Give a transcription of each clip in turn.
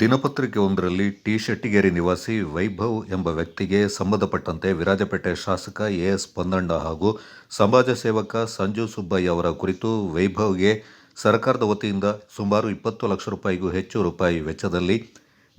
ದಿನಪತ್ರಿಕೆ ಒಂದರಲ್ಲಿ ಟಿ ಶೆಟ್ಟಿಗೇರಿ ನಿವಾಸಿ ವೈಭವ್ ಎಂಬ ವ್ಯಕ್ತಿಗೆ ಸಂಬಂಧಪಟ್ಟಂತೆ ವಿರಾಜಪೇಟೆ ಶಾಸಕ ಎ ಎಸ್ ಹಾಗೂ ಸಮಾಜ ಸೇವಕ ಸಂಜು ಸುಬ್ಬಯ್ಯ ಅವರ ಕುರಿತು ವೈಭವ್ಗೆ ಸರ್ಕಾರದ ವತಿಯಿಂದ ಸುಮಾರು ಇಪ್ಪತ್ತು ಲಕ್ಷ ರೂಪಾಯಿಗೂ ಹೆಚ್ಚು ರೂಪಾಯಿ ವೆಚ್ಚದಲ್ಲಿ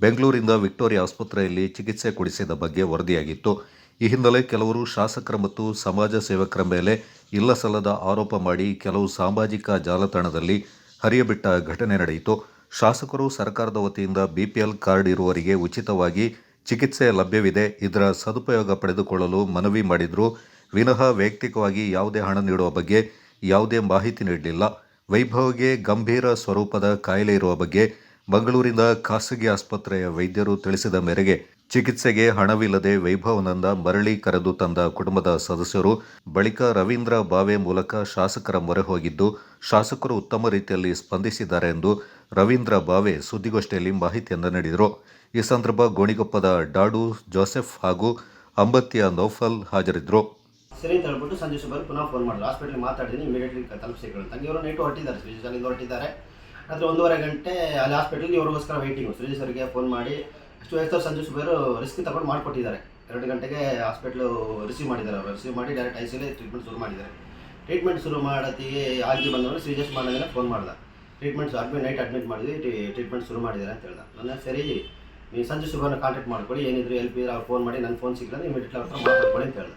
ಬೆಂಗಳೂರಿಂದ ವಿಕ್ಟೋರಿಯಾ ಆಸ್ಪತ್ರೆಯಲ್ಲಿ ಚಿಕಿತ್ಸೆ ಕೊಡಿಸಿದ ಬಗ್ಗೆ ವರದಿಯಾಗಿತ್ತು. ಈ ಹಿನ್ನೆಲೆ ಕೆಲವರು ಶಾಸಕರ ಮತ್ತು ಸಮಾಜ ಸೇವಕರ ಮೇಲೆ ಇಲ್ಲಸಲ್ಲದ ಆರೋಪ ಮಾಡಿ ಕೆಲವು ಸಾಮಾಜಿಕ ಜಾಲತಾಣದಲ್ಲಿ ಹರಿಯಬಿಟ್ಟ ಘಟನೆ ನಡೆಯಿತು. ಶಾಸಕರು ಸರ್ಕಾರದ ವತಿಯಿಂದ ಬಿಪಿಎಲ್ ಕಾರ್ಡ್ ಇರುವವರಿಗೆ ಉಚಿತವಾಗಿ ಚಿಕಿತ್ಸೆ ಲಭ್ಯವಿದೆ. ಇದರ ಸದುಪಯೋಗ ಪಡೆದುಕೊಳ್ಳಲು ಮನವಿ ಮಾಡಿದ್ರು. ವಿನಃ ವೈಯಕ್ತಿಕವಾಗಿ ಯಾವುದೇ ಹಣ ನೀಡುವ ಬಗ್ಗೆ ಯಾವುದೇ ಮಾಹಿತಿ ನೀಡಲಿಲ್ಲ. ವೈಭವ್ಗೆ ಗಂಭೀರ ಸ್ವರೂಪದ ಕಾಯಿಲೆ ಇರುವ ಬಗ್ಗೆ ಮಂಗಳೂರಿನ ಖಾಸಗಿ ಆಸ್ಪತ್ರೆಯ ವೈದ್ಯರು ತಿಳಿಸಿದ ಮೇರೆಗೆ ಚಿಕಿತ್ಸೆಗೆ ಹಣವಿಲ್ಲದೆ ವೈಭವನಂದ ಮರಳಿ ಕರೆದು ತಂದ ಕುಟುಂಬದ ಸದಸ್ಯರು ಬಳಿಕ ರವೀಂದ್ರ ಬಾವೆ ಮೂಲಕ ಶಾಸಕರ ಮೊರೆ ಹೋಗಿದ್ದು, ಶಾಸಕರು ಉತ್ತಮ ರೀತಿಯಲ್ಲಿ ಸ್ಪಂದಿಸಿದ್ದಾರೆ ಎಂದು ರವೀಂದ್ರ ಬಾವೆ ಸುದ್ದಿಗೋಷ್ಠಿಯಲ್ಲಿ ಮಾಹಿತಿಯನ್ನು ನೀಡಿದರು. ಈ ಸಂದರ್ಭ ಗೋಣಿಗೊಪ್ಪದ ಡಾಡು ಜೋಸೆಫ್ ಹಾಗೂ ಅಂಬತ್ತಿಯ ನೌಫಲ್ ಹಾಜರಿದ್ದರು. ಸರಿ ಅಂತ ಹೇಳ್ಬಿಟ್ಟು ಸಂಜೆ ಸುಬ್ಬರು ಪುನಃ ಫೋನ್ ಮಾಡಿದ್ರು. ಹಾಸ್ಪಿಟ್ಲಿಗೆ ಮಾತಾಡಿದ್ದೀನಿ ಇಮಿಡಿಯೇಟ್ಲಿ ತಲುಪಿಸಿಕೊಳ್ಳಿ ತಂಗಿ ಅವರು ನೈಟು ಹೊರಟಿದ್ದಾರೆ ಶ್ರೀಜಾಲಿಂದ ಹೊರಟಿದ್ದಾರೆ. ಆದರೆ ಒಂದೂವರೆ ಗಂಟೆ ಅಲ್ಲಿ ಹಾಸ್ಪಿಟಲ್ ಇವ್ರಿಗೋಸ್ಕರ ವೆಯ್ಟಿಂಗು ಶ್ರೀಜ ಸರ್ಗೆ ಫೋನ್ ಮಾಡಿ, ಅಷ್ಟು ವಯಸ್ಸು ಸಂಜೆ ರಿಸ್ಕ್ ತಗೊಂಡು ಮಾಡಿಕೊಟ್ಟಿದ್ದಾರೆ. ಎರಡು ಗಂಟೆಗೆ ಹಾಸ್ಪಿಟ್ಲು ರಿಸೀವ್ ಮಾಡಿದ್ದಾರೆ ಅವರು. ರಿಸೀವ್ ಮಾಡಿ ಡೈರೆಕ್ಟ್ ಐ ಸಿಲಿ ಟ್ರೀಟ್ಮೆಂಟ್ ಶುರು ಮಾಡಿದ್ದಾರೆ. ಟ್ರೀಟ್ಮೆಂಟ್ ಶುರು ಮಾಡತ್ತಿಗೆ ಆಗಿ ಬಂದವರು ಶ್ರೀಜೇಶ್ ಮಾಡೋದನ್ನು ಫೋನ್ ಮಾಡ್ದೆ. ಟ್ರೀಟ್ಮೆಂಟ್ ಅಡ್ಮಿಟ್ ನೈಟ್ ಅಡ್ಮಿಟ್ ಮಾಡಿದ್ವಿ ಟ್ರೀಟ್ಮೆಂಟ್ ಶುರು ಮಾಡಿದ್ದಾರೆ ಅಂತ ಹೇಳ್ದ ನನ್ನ ಸರಿ, ನೀವು ಸಂಜೆ ಶುಭನ ಕಾಂಟ್ಯಾಕ್ಟ್ ಮಾಡ್ಕೊಳ್ಳಿ, ಏನಿದ್ರು ಎಲ್ಪ್ ಇದ್ರೆ ಅವ್ರು ಫೋನ್ ಮಾಡಿ ನನ್ನ ಫೋನ್ ಸಿಕ್ಕಿಲ್ಲ ಇಮಿಡಿಯೇಟ್ಲಿ ಅವ್ರ ಹತ್ರ ಮಾತಾಡ್ಕೊಳ್ಳಿ ಅಂತ ಹೇಳ್ದೆ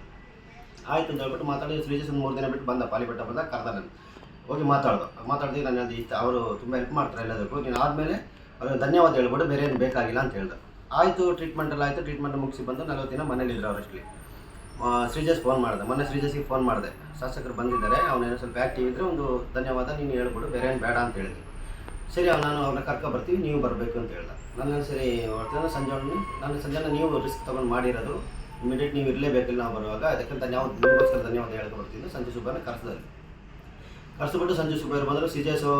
ಆಯ್ತು ಅಂತ ಹೇಳ್ಬಿಟ್ಟು ಮಾತಾಡಿ ಶ್ರೀಜೇಶ್ ಒಂದು ಮೂರು ದಿನ ಬಿಟ್ಟು ಬಂದ ಪಾಲಿಬೆಟ್ಟ ಬಂದ ಕರ್ದ ನಾನು, ಹೋಗಿ ಮಾತಾಡ್ದು. ಮಾತಾಡಿದ್ರೆ ನಾನು ಅದು ಇಷ್ಟ, ಅವರು ತುಂಬ ಹೆಲ್ಪ್ ಮಾಡ್ತಾರೆ ಎಲ್ಲದಕ್ಕೂ. ನೀನು ಆದಮೇಲೆ ಅವ್ರಿಗೆ ಧನ್ಯವಾದ ಹೇಳ್ಬಿಟ್ಟು ಬೇರೆ ಏನು ಬೇಕಾಗಿಲ್ಲ ಅಂತ ಹೇಳ್ದೆ. ಆಯಿತು ಟ್ರೀಟ್ಮೆಂಟ್ ಎಲ್ಲ ಆಯಿತು. ಟ್ರೀಟ್ಮೆಂಟ್ ಮುಗಿಸಿ ಬಂದು ನಲವತ್ತು ದಿನ ಮನೇಲಿದ್ರು ಅವರಷ್ಟಲಿ ಶ್ರೀಜೇಶ್ ಫೋನ್ ಮಾಡಿದೆ. ಮೊನ್ನೆ ಶ್ರೀಜಸ್ಗೆ ಫೋನ್ ಮಾಡಿದೆ. ಶಾಸಕರು ಬಂದಿದ್ದಾರೆ. ಅವನೇನೋ ಸ್ವಲ್ಪ ಆ್ಯಕ್ಟಿವ್ ಇದ್ದರೆ ಒಂದು ಧನ್ಯವಾದ, ನೀನು ಹೇಳ್ಬಿಡು, ಬೇರೆ ಏನು ಬೇಡ ಅಂತ ಹೇಳಿದೆ ಸರಿ, ಅವ್ನು ನಾನು ಅವ್ರನ್ನ ಕರ್ಕೊ ಬರ್ತೀವಿ, ನೀವು ಬರಬೇಕು ಅಂತ ಹೇಳ್ದೆ. ನನ್ನ ಸರಿ ಹೊರಟಿದ್ರೆ ಸಂಜೆ ನಾನು ಸಂಜೆನ ನೀವು ರಿಸ್ಕ್ ತೊಗೊಂಡು ಮಾಡಿರೋದು. ಇಮಿಡಿಯೇಟ್ ನೀವು ಇರಲೇಬೇಕಿಲ್ಲ ನಾವು ಬರುವಾಗ. ಅದಕ್ಕೆ ಧನ್ಯವಾದ ನಿಮಗೋಸ್ಕರ ಧನ್ಯವಾದ ಹೇಳ್ಕೊ ಬರ್ತೀನಿ ಸಂಜೆ ಸುಬ್ಬನ ಕರೆಸಿದಲ್ಲಿ ಕರೆಸ್ಬಿಟ್ಟು ಸಂಜೆ ಸುಬ್ಬಯ್ಯರು ಬಂದರು. ಸಿಜೇಸು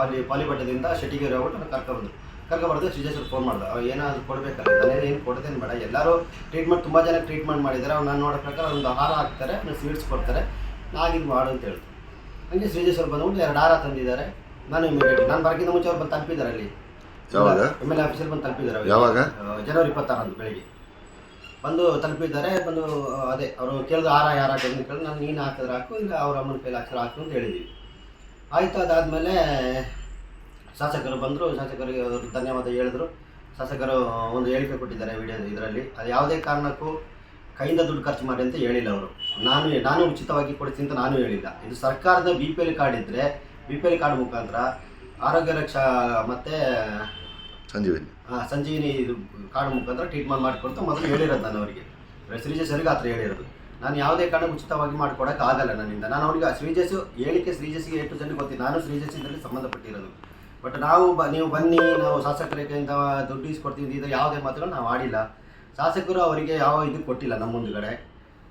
ಅಲ್ಲಿ ಪಾಲಿಪಟ್ಟದಿಂದ ಶೆಟ್ಟಿಗೆ ಹೋಗ್ಬಿಟ್ಟು ಕರ್ಕೊಬಂದು ಕರ್ಕೊಬರ್ದು ಸಿಜೇಶ್ವರ್ ಫೋನ್ ಮಾಡ್ದೆ. ಅವ್ರು ಏನಾದ್ರು ಕೊಡಬೇಕಲ್ಲ ಮನೇಲಿ ಏನು ಕೊಡ್ತೇನೆ ಬೇಡ. ಎಲ್ಲರೂ ಟ್ರೀಟ್ಮೆಂಟ್ ತುಂಬ ಜನ ಟ್ರೀಟ್ಮೆಂಟ್ ಮಾಡಿದ್ದಾರೆ. ಅವ್ರು ನಾನು ನೋಡೋ ಪ್ರಕಾರ ಒಂದು ಹಾರ ಹಾಕ್ತಾರೆ ಸ್ವೀಟ್ಸ್ ಕೊಡ್ತಾರೆ. ನಾಗಿದ್ ಮಾಡು ಅಂತ ಹೇಳ್ತು. ಹಂಗೆ ಶ್ರೀಜೇಶ್ವರ್ ಬಂದ್ಬಿಟ್ಟು ಎರಡು ಹಾರ ತಂದಿದ್ದಾರೆ. ನಾನು ಇಮಿಡಿಯೇಟ್ ನಾನು ಬರೋಕ್ಕಿಂತ ಮುಂಚೆ ಅವ್ರು ಬಂದು ತಲುಪಿದ್ದಾರೆ ಅಲ್ಲಿ. ಯಾವಾಗ? ಎಂ ಎಲ್ ಆಫೀಸಲ್ಲಿ ಬಂದು ತಲುಪಿದ್ದಾರೆ. ಯಾವಾಗ? ಜನವರಿ ಇಪ್ಪತ್ತಾರಂದು ಬೆಳಿಗ್ಗೆ. ಬಂದು ತಲುಪಿದ್ದಾರೆ ಬಂದು ಅದೇ ಅವರು ಕೇಳಿದ್ರು ಹಾರ ಯಾರು ಹಾಕೋದು ಕೇಳಿದ್ರು ನಾನು ನೀನು ಹಾಕಿದ್ರೆ ಹಾಕು ಇಲ್ಲ ಅವ್ರ ಅಮ್ಮನ ಕೈಲಿ ಹಾಕಿದ್ರೆ ಹಾಕು ಅಂತ ಹೇಳಿದ್ವಿ. ಆಯಿತು ಅದಾದಮೇಲೆ ಶಾಸಕರು ಬಂದರು ಶಾಸಕರಿಗೆ ಅವರು ಧನ್ಯವಾದ ಹೇಳಿದ್ರು. ಶಾಸಕರು ಒಂದು ಹೇಳಿಕೆ ಕೊಟ್ಟಿದ್ದಾರೆ ವಿಡಿಯೋ ಇದರಲ್ಲಿ. ಅದು ಯಾವುದೇ ಕಾರಣಕ್ಕೂ ಕೈಯಿಂದ ದುಡ್ಡು ಖರ್ಚು ಮಾಡಿ ಅಂತ ಹೇಳಿಲ್ಲ ಅವರು. ನಾನು ನಾನು ಉಚಿತವಾಗಿ ಕೊಡ್ತೀನಿ ಅಂತ ನಾನು ಹೇಳಿಲ್ಲ. ಇದು ಸರ್ಕಾರದ ಬಿ ಪಿ ಎಲ್ ಕಾರ್ಡ್ ಇದ್ದರೆ ಬಿ ಪಿ ಎಲ್ ಕಾರ್ಡ್ ಮುಖಾಂತರ ಆರೋಗ್ಯ ರಕ್ಷಾ ಮತ್ತು ಸಂಜೀವಿನಿ. ಹಾಂ ಸಂಜೀವಿನಿ ಇದು ಕಾರ್ಡ್ ಮುಖಾಂತರ ಟ್ರೀಟ್ಮೆಂಟ್ ಮಾಡಿಕೊಡ್ತಾ. ಮೊದಲು ಹೇಳಿರೋದು ನಾನು ಅವರಿಗೆ. ಶ್ರೀಜೇಶರಿಗೆ ಆ ಥರ ಹೇಳಿರೋದು. ನಾನು ಯಾವುದೇ ಕಾರಣ ಉಚಿತವಾಗಿ ಮಾಡಿಕೊಡೋಕ್ಕಾಗಲ್ಲ ಆಗಲ್ಲ ನನ್ನಿಂದ. ನಾನು ಅವನಿಗೆ ಶ್ರೀಜೇಶು ಹೇಳಿಕೆ ಶ್ರೀಜೇಶಿಗೆ ಎಷ್ಟು ಜನಕ್ಕೆ ಗೊತ್ತಿಲ್ಲ ನಾನು ಶ್ರೀಜೇಶ್ ಇದರಲ್ಲಿ ಸಂಬಂಧಪಟ್ಟಿರೋದು. ಬಟ್ ನಾವು ನೀವು ಬನ್ನಿ, ನಾವು ಶಾಸಕರ ಕೈಯಿಂದ ದುಡ್ಡು ಇಸ್ಕೊಡ್ತೀವಿ ಇದು ಯಾವುದೇ ಮಾತುಗಳು ನಾವು ಆಡಿಲ್ಲ. ಶಾಸಕರು ಅವರಿಗೆ ಯಾವ ಇದು ಕೊಟ್ಟಿಲ್ಲ ನಮ್ಮ ಮುಂದುಗಡೆ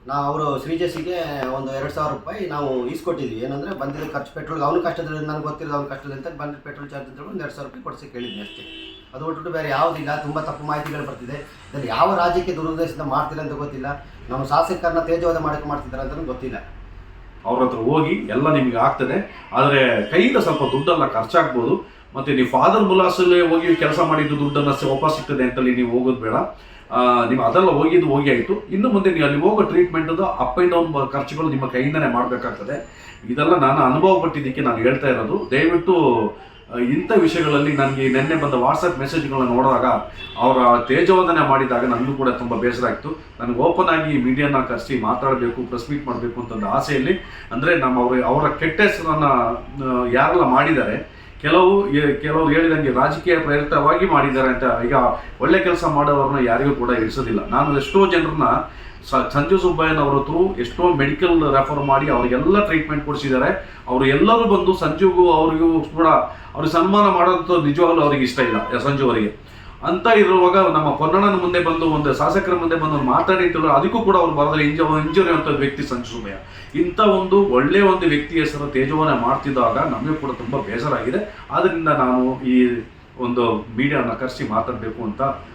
ನಾವು ಅವರು ಶ್ರೀಜೇಶಿಗೆ ಒಂದು ಎರಡು ಸಾವಿರ ರೂಪಾಯಿ ನಾವು ಈಸ್ಕೊಟ್ಟಿದ್ವಿ. ಏನಂದರೆ ಬಂದಿದ್ದ ಖರ್ಚು ಪೆಟ್ರೋಲ್, ಅವ್ನ ಕಷ್ಟದಲ್ಲಿ ನನಗೆ ಗೊತ್ತಿರೋದು ಅವ್ನ ಕಷ್ಟದಲ್ಲಿ ಅಂತ ಬಂದ ಪೆಟ್ರೋಲ್ ಚಾರ್ಜ್ ಅಂತ ಒಂದು ಎರಡು ಸಾವಿರ ರೂಪಾಯಿ ಕೊಡಿಸಿ ಕೇಳಿದ್ವಿ ಅಷ್ಟೇ. ಅದು ಬಿಟ್ಬಿಟ್ಟು ಬೇರೆ ಯಾವುದಿಲ್ಲ ತುಂಬ ತಪ್ಪು ಮಾಹಿತಿಗಳು ಬರ್ತಿದೆ. ಇದರಲ್ಲಿ ಯಾವ ರಾಜ್ಯಕ್ಕೆ ದುರುದ್ದೇಶದಿಂದ ಮಾಡ್ತಿಲ್ಲ ಅಂತ ಗೊತ್ತಿಲ್ಲ. ನಮ್ಮ ಶಾಸಕರನ್ನ ತೇಜವಾದ ಮಾಡಕ್ಕೆ ಮಾಡ್ತಿದ್ದಾರೆ ಅಂತಲೂ ಗೊತ್ತಿಲ್ಲ. ಅವ್ರ ಹತ್ರ ಹೋಗಿ ಎಲ್ಲ ನಿಮಗೆ ಆಗ್ತದೆ. ಆದರೆ ಕೈಯಿಂದ ಸ್ವಲ್ಪ ದುಡ್ಡೆಲ್ಲ ಖರ್ಚಾಗ್ಬೋದು. ಮತ್ತೆ ನೀವು ಫಾದರ್ ಮುಲಾಸಲ್ಲೇ ಹೋಗಿ ಕೆಲಸ ಮಾಡಿದ್ದು ದುಡ್ಡನ್ನು ವಾಪಸ್ ಸಿಗ್ತದೆ ಅಂತಲ್ಲಿ ನೀವು ಹೋಗೋದು ಬೇಡ. ನೀವು ಅದೆಲ್ಲ ಹೋಗಿದ್ದು ಹೋಗಿ ಆಯಿತು. ಇನ್ನು ಮುಂದೆ ನೀವು ಅಲ್ಲಿ ಹೋಗೋ ಟ್ರೀಟ್ಮೆಂಟ್ ಅಪ್ ಆ್ಯಂಡ್ ಡೌನ್ ಖರ್ಚುಗಳು ನಿಮ್ಮ ಕೈಯಿಂದನೇ ಮಾಡಬೇಕಾಗ್ತದೆ. ಇದೆಲ್ಲ ನಾನು ಅನುಭವ ಪಟ್ಟಿದ್ದಕ್ಕೆ ನಾನು ಹೇಳ್ತಾ ಇರೋದು. ದಯವಿಟ್ಟು ಇಂಥ ವಿಷಯಗಳಲ್ಲಿ ನನಗೆ ನಿನ್ನೆ ಬಂದ ವಾಟ್ಸಪ್ ಮೆಸೇಜ್ಗಳನ್ನ ನೋಡಿದಾಗ ಅವರ ತೇಜವಂದನೆ ಮಾಡಿದಾಗ ನನಗೂ ಕೂಡ ತುಂಬ ಬೇಸರ ಆಯಿತು ನನಗೆ ಓಪನ್ ಆಗಿ ಮೀಡಿಯಾನ ಕರೆಸಿ ಮಾತಾಡಬೇಕು ಪ್ರೆಸ್ ಮೀಟ್ ಮಾಡಬೇಕು ಅಂತ ಒಂದು ಆಸೆಯಲ್ಲಿ. ಅಂದರೆ ನಮ್ಮ ಅವರ ಅವರ ಕೆಟ್ಟ ಹೆಸರನ್ನು ಯಾರೆಲ್ಲ ಮಾಡಿದ್ದಾರೆ ಕೆಲವು ಕೆಲವರು ಹೇಳಿದಂಗೆ ರಾಜಕೀಯ ಪ್ರೇರಿತವಾಗಿ ಮಾಡಿದ್ದಾರೆ ಅಂತ ಈಗ ಒಳ್ಳೆ ಕೆಲಸ ಮಾಡೋವ್ರನ್ನ ಯಾರಿಗೂ ಕೂಡ ಇರಿಸೋದಿಲ್ಲ. ನಾನು ಎಷ್ಟೋ ಜನರನ್ನ ಸ, ಸಂಜು ಸುಬ್ಬಯ್ಯನವರ ಹತ್ರ ಎಷ್ಟೋ ಮೆಡಿಕಲ್ ರೆಫರ್ ಮಾಡಿ ಅವರಿಗೆಲ್ಲ ಟ್ರೀಟ್ಮೆಂಟ್ ಕೊಡಿಸಿದ್ದಾರೆ. ಅವರು ಎಲ್ಲರೂ ಬಂದು ಸಂಜುಗೂ ಅವರಿಗೂ ಕೂಡ ಅವ್ರಿಗೆ ಸನ್ಮಾನ ಮಾಡೋದು ನಿಜವಾಗ್ಲೂ ಅವ್ರಿಗೆ ಇಷ್ಟ ಇಲ್ಲ, ಸಂಜು ಅವರಿಗೆ. ಅಂತ ಇರುವಾಗ ನಮ್ಮ ಪೊನ್ನಣ್ಣನ ಮುಂದೆ ಬಂದು ಒಂದು ಶಾಸಕರ ಮುಂದೆ ಬಂದು ಮಾತಾಡಿ ಮಾತಾಡಿದ್ರು ಅದಕ್ಕೂ ಕೂಡ ಅವ್ರು ಬರೋದ್ರೆ ಇಂಜ ಇಂಜುರಿ ಅಂತ ವ್ಯಕ್ತಿ ಸಂಚು ಸುಬ್ಬಯ್ಯ ಇಂಥ ಒಂದು ಒಳ್ಳೆಯ ಒಂದು ವ್ಯಕ್ತಿ ಹೆಸರು ತೇಜವನ ಮಾಡ್ತಿದ್ದಾಗ ನಮಗೆ ಕೂಡ ತುಂಬ ಬೇಸರ ಆಗಿದೆ. ಆದ್ದರಿಂದ ನಾನು ಈ ಒಂದು ಮೀಡಿಯಾನ ಕರೆಸಿ ಮಾತಾಡಬೇಕು ಅಂತ